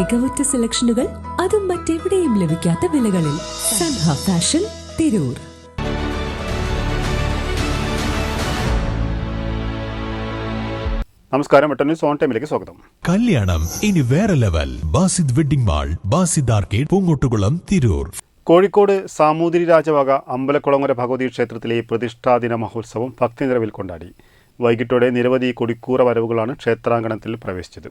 മികവുറ്റ സെലക്ഷനുകൾ അതും മറ്റെവിടെയും ലഭിക്കാത്ത വിലകളിൽ സൻഹ ഫാഷൻ തിരൂർ. നമസ്കാരം ന്യൂസ് സോൺ ടൈമിലേക്ക് സ്വാഗതം. കല്യാണം ഇനി വേറെ level. Basid wedding mall Basid arcade Poongottukulam Tirur. Kozhikode Samoothiri രാജവക Ambalakkulangara Bhagavathi ക്ഷേത്രത്തിലെ പ്രതിഷ്ഠാദിന മഹോത്സവം ഭക്തി നിറവിൽ കൊണ്ടാടി. വൈകിട്ടോടെ നിരവധി കൊടിക്കൂറ വരവുകളാണ് ക്ഷേത്രാങ്കണത്തിൽ പ്രവേശിച്ചത്.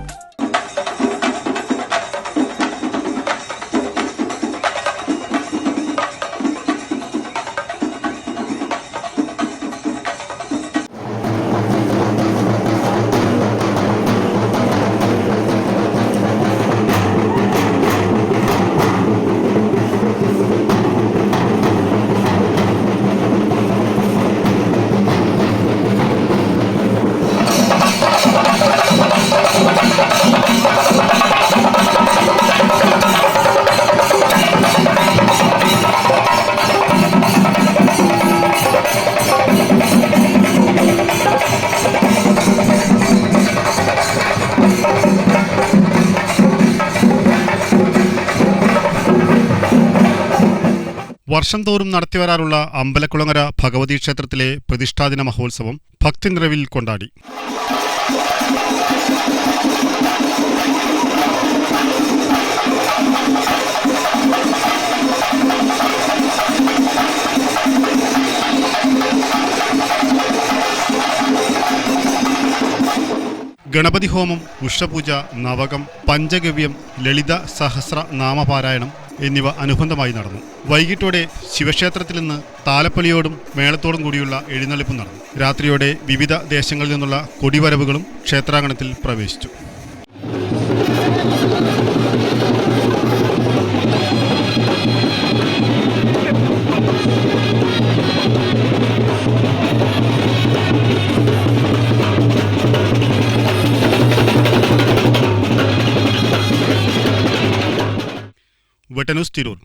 വർഷം തോറും നടത്തിവരാറുള്ള അമ്പലക്കുളങ്ങര ഭഗവതി ക്ഷേത്രത്തിലെ പ്രതിഷ്ഠാദിന മഹോത്സവം ഭക്തി നിറവിൽ കൊണ്ടാടി. ഗണപതി ഹോമം ഉഷപൂജ നവകം പഞ്ചഗവ്യം ലളിത സഹസ്ര നാമപാരായണം എന്നിവ അനുബന്ധമായി നടന്നു. വൈകിട്ടോടെ ശിവക്ഷേത്രത്തിൽ നിന്ന് താലപ്പൊലിയോടും മേളത്തോടും കൂടിയുള്ള എഴുന്നള്ളിപ്പും നടന്നു. രാത്രിയോടെ വിവിധ ദേശങ്ങളിൽ നിന്നുള്ള കൊടിവരവുകളും ക്ഷേത്രാങ്കണത്തിൽ പ്രവേശിച്ചു. വെട്ടന്യൂസ് തിരൂർ